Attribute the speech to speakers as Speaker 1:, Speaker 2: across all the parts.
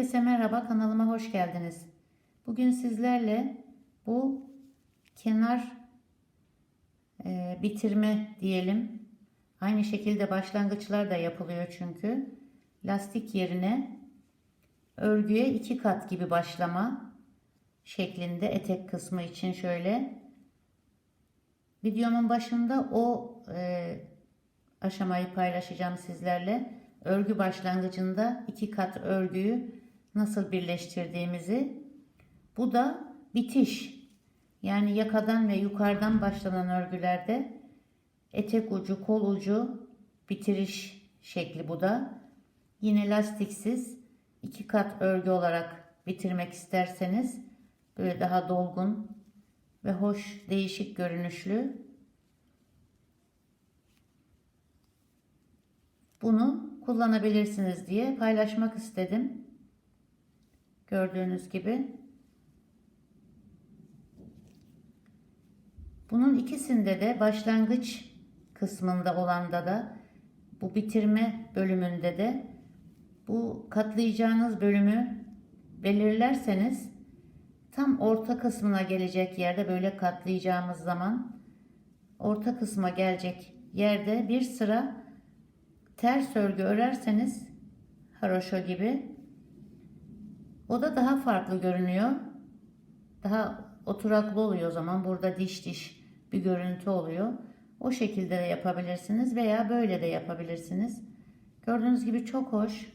Speaker 1: Herkese merhaba kanalıma hoş geldiniz. Bugün sizlerle bu kenar e, bitirme diyelim. Aynı şekilde başlangıçlar da yapılıyor çünkü. Lastik yerine örgüye iki kat gibi başlama şeklinde etek kısmı için şöyle. Videomun başında o e, aşamayı paylaşacağım sizlerle. Örgü başlangıcında iki kat örgüyü nasıl birleştirdiğimizi. Bu da bitiş. Yani yakadan ve yukarıdan başlanan örgülerde etek ucu, kol ucu bitiriş şekli bu da. Yine lastiksiz iki kat örgü olarak bitirmek isterseniz böyle daha dolgun ve hoş, değişik görünüşlü bunu kullanabilirsiniz diye paylaşmak istedim. Gördüğünüz gibi. Bunun ikisinde de başlangıç kısmında olanda da bu bitirme bölümünde de bu katlayacağınız bölümü belirlerseniz tam orta kısmına gelecek yerde böyle katlayacağımız zaman orta kısma gelecek yerde bir sıra ters örgü örerseniz haroşo gibi o da daha farklı görünüyor. Daha oturaklı oluyor o zaman. Burada diş diş bir görüntü oluyor. O şekilde de yapabilirsiniz veya böyle de yapabilirsiniz. Gördüğünüz gibi çok hoş.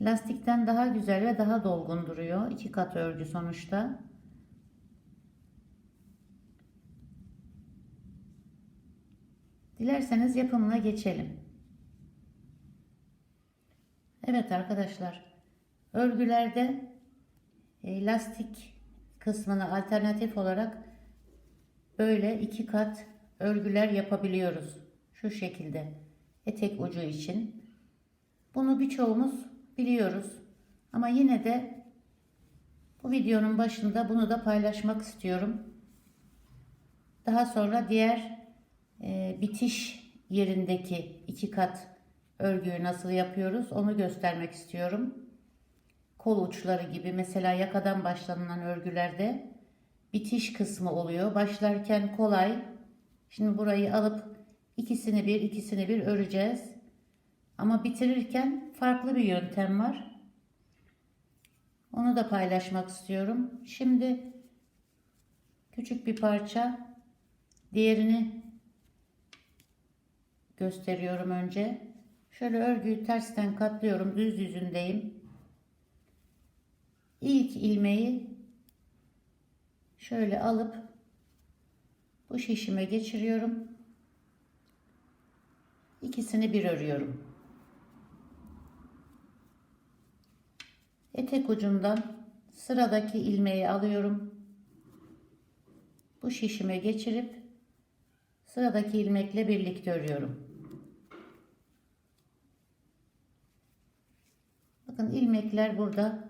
Speaker 1: Lastikten daha güzel ve daha dolgun duruyor. İki kat örgü sonuçta. Dilerseniz yapımına geçelim. Evet arkadaşlar. Örgülerde e, lastik kısmına alternatif olarak böyle iki kat örgüler yapabiliyoruz. Şu şekilde etek ucu için. Bunu birçoğumuz biliyoruz. Ama yine de bu videonun başında bunu da paylaşmak istiyorum. Daha sonra diğer e, bitiş yerindeki iki kat örgüyü nasıl yapıyoruz onu göstermek istiyorum. Kol uçları gibi mesela yakadan başlanılan örgülerde bitiş kısmı oluyor. Başlarken kolay. Şimdi burayı alıp ikisini bir ikisini bir öreceğiz. Ama bitirirken farklı bir yöntem var. Onu da paylaşmak istiyorum. Şimdi küçük bir parça diğerini gösteriyorum önce. Şöyle örgüyü tersten katlıyorum. Düz yüzündeyim. İlk ilmeği şöyle alıp bu şişime geçiriyorum. İkisini bir örüyorum. Etek ucundan sıradaki ilmeği alıyorum. Bu şişime geçirip sıradaki ilmekle birlikte örüyorum. Bakın ilmekler burada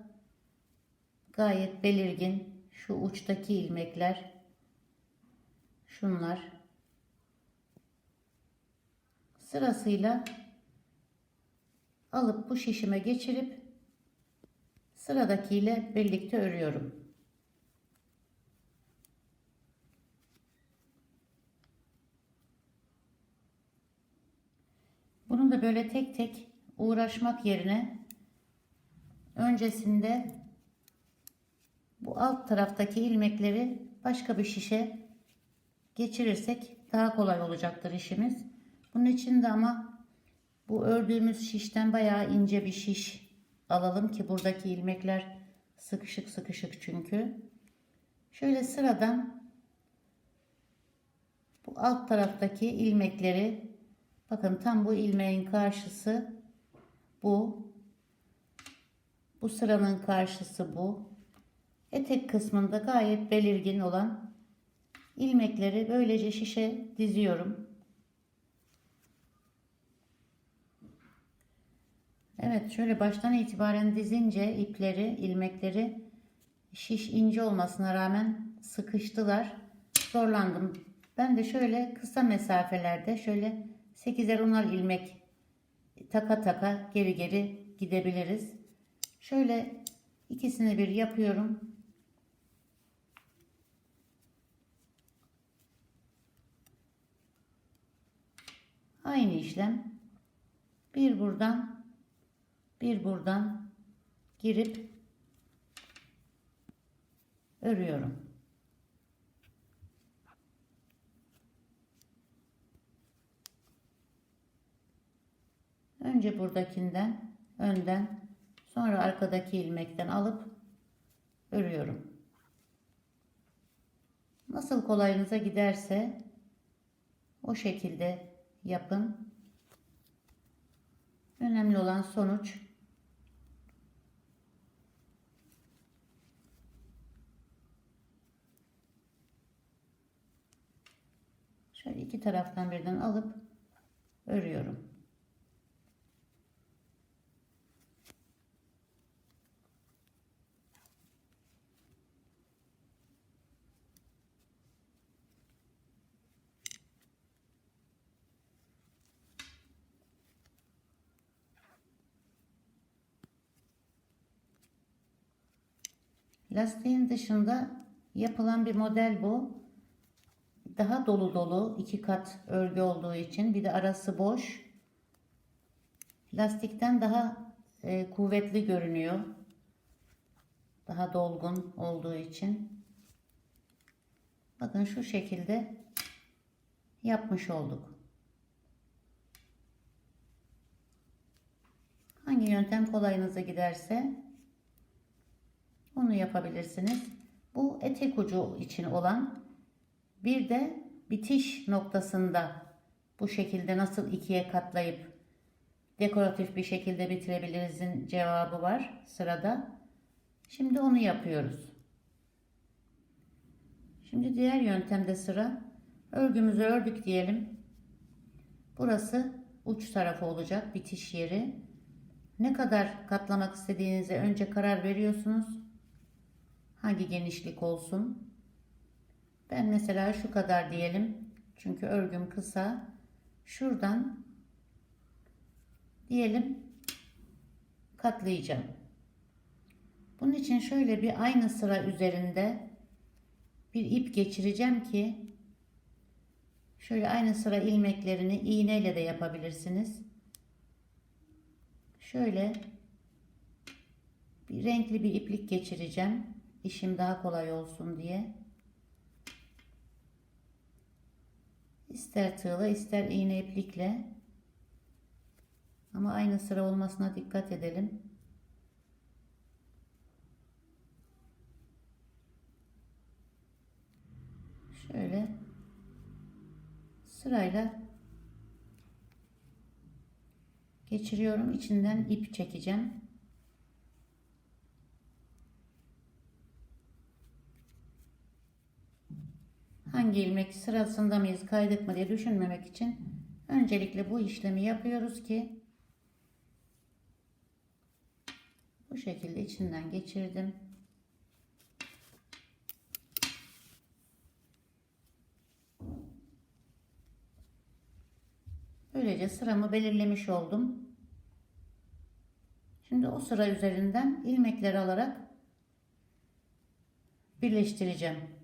Speaker 1: gayet belirgin. Şu uçtaki ilmekler şunlar sırasıyla alıp bu şişime geçirip sıradakiyle birlikte örüyorum. Bunu da böyle tek tek uğraşmak yerine öncesinde bu alt taraftaki ilmekleri başka bir şişe geçirirsek daha kolay olacaktır işimiz. Bunun için de ama bu ördüğümüz şişten bayağı ince bir şiş alalım ki buradaki ilmekler sıkışık sıkışık çünkü. Şöyle sıradan bu alt taraftaki ilmekleri bakın tam bu ilmeğin karşısı bu bu sıranın karşısı bu. Etek kısmında gayet belirgin olan ilmekleri böylece şişe diziyorum. Evet şöyle baştan itibaren dizince ipleri, ilmekleri şiş ince olmasına rağmen sıkıştılar. Zorlandım. Ben de şöyle kısa mesafelerde şöyle 8'er 10'ar ilmek taka taka geri geri gidebiliriz. Şöyle ikisini bir yapıyorum. Aynı işlem. Bir buradan, bir buradan girip örüyorum. Önce buradakinden, önden, sonra arkadaki ilmekten alıp örüyorum. Nasıl kolayınıza giderse o şekilde yapın. Önemli olan sonuç. Şöyle iki taraftan birden alıp örüyorum. Lastiğin dışında yapılan bir model bu. Daha dolu dolu iki kat örgü olduğu için bir de arası boş. Lastikten daha e, kuvvetli görünüyor. Daha dolgun olduğu için. Bakın şu şekilde yapmış olduk. Hangi yöntem kolayınıza giderse onu yapabilirsiniz. Bu etek ucu için olan bir de bitiş noktasında bu şekilde nasıl ikiye katlayıp dekoratif bir şekilde bitirebilirizin cevabı var sırada. Şimdi onu yapıyoruz. Şimdi diğer yöntemde sıra örgümüzü ördük diyelim. Burası uç tarafı olacak bitiş yeri. Ne kadar katlamak istediğinize önce karar veriyorsunuz. Hangi genişlik olsun? Ben mesela şu kadar diyelim. Çünkü örgüm kısa. Şuradan diyelim katlayacağım. Bunun için şöyle bir aynı sıra üzerinde bir ip geçireceğim ki şöyle aynı sıra ilmeklerini iğneyle de yapabilirsiniz. Şöyle bir renkli bir iplik geçireceğim. İşim daha kolay olsun diye. İster tığla ister iğne iplikle ama aynı sıra olmasına dikkat edelim. Şöyle sırayla geçiriyorum. İçinden ip çekeceğim. Hangi ilmek sırasında mıyız kaydık diye düşünmemek için öncelikle bu işlemi yapıyoruz ki bu şekilde içinden geçirdim. Böylece sıramı belirlemiş oldum. Şimdi o sıra üzerinden ilmekleri alarak birleştireceğim.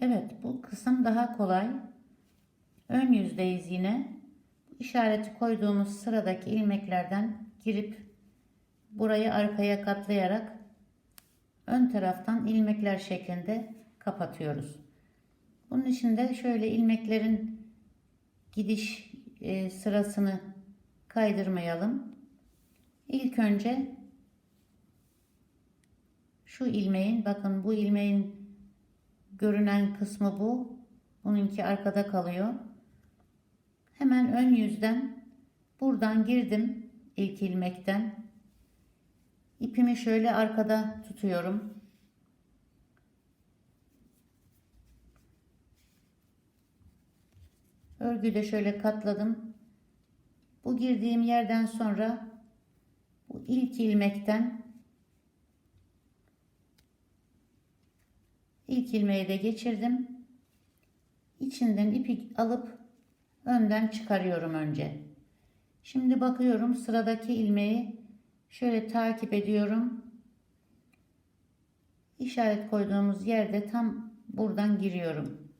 Speaker 1: Evet bu kısım daha kolay. Ön yüzdeyiz yine. İşareti koyduğumuz sıradaki ilmeklerden girip burayı arkaya katlayarak ön taraftan ilmekler şeklinde kapatıyoruz. Bunun için de şöyle ilmeklerin gidiş e, sırasını kaydırmayalım. İlk önce şu ilmeğin bakın bu ilmeğin görünen kısmı bu. Bununki arkada kalıyor. Hemen ön yüzden buradan girdim ilk ilmekten. İpimi şöyle arkada tutuyorum. Örgüyü de şöyle katladım. Bu girdiğim yerden sonra bu ilk ilmekten İlk ilmeği de geçirdim. İçinden ipi alıp önden çıkarıyorum önce. Şimdi bakıyorum sıradaki ilmeği Şöyle takip ediyorum. İşaret koyduğumuz yerde tam buradan giriyorum.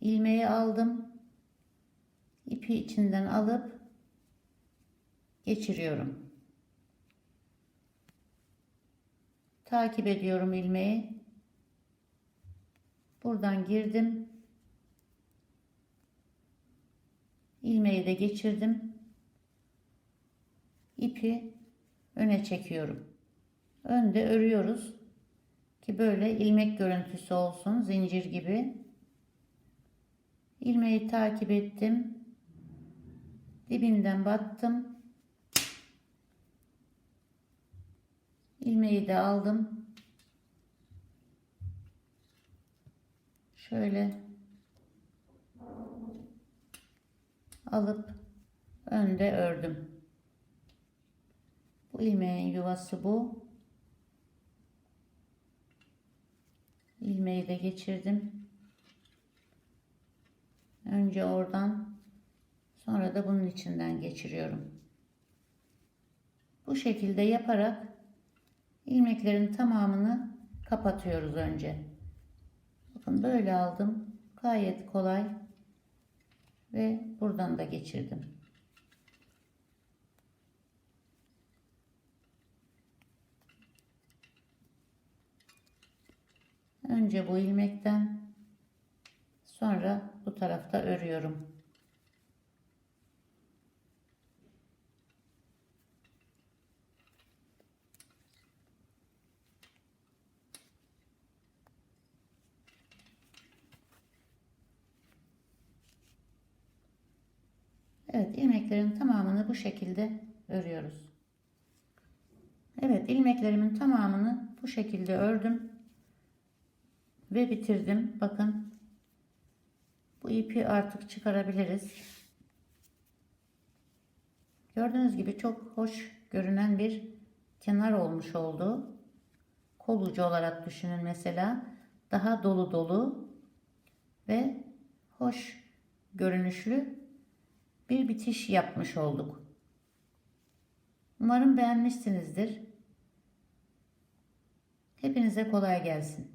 Speaker 1: İlmeği aldım. İpi içinden alıp geçiriyorum. Takip ediyorum ilmeği. Buradan girdim. ilmeği de geçirdim. İpi öne çekiyorum. Önde örüyoruz ki böyle ilmek görüntüsü olsun zincir gibi. İlmeği takip ettim. Dibinden battım. İlmeği de aldım. Şöyle alıp önde ördüm. Bu ilmeğin yuvası bu. İlmeği de geçirdim. Önce oradan sonra da bunun içinden geçiriyorum. Bu şekilde yaparak ilmeklerin tamamını kapatıyoruz önce. Bakın böyle aldım. Gayet kolay ve buradan da geçirdim. Önce bu ilmekten sonra bu tarafta örüyorum. Evet ilmeklerin tamamını bu şekilde örüyoruz. Evet ilmeklerimin tamamını bu şekilde ördüm ve bitirdim. Bakın bu ipi artık çıkarabiliriz. Gördüğünüz gibi çok hoş görünen bir kenar olmuş oldu. Kol ucu olarak düşünün mesela. Daha dolu dolu ve hoş görünüşlü bir bitiş yapmış olduk. Umarım beğenmişsinizdir. Hepinize kolay gelsin.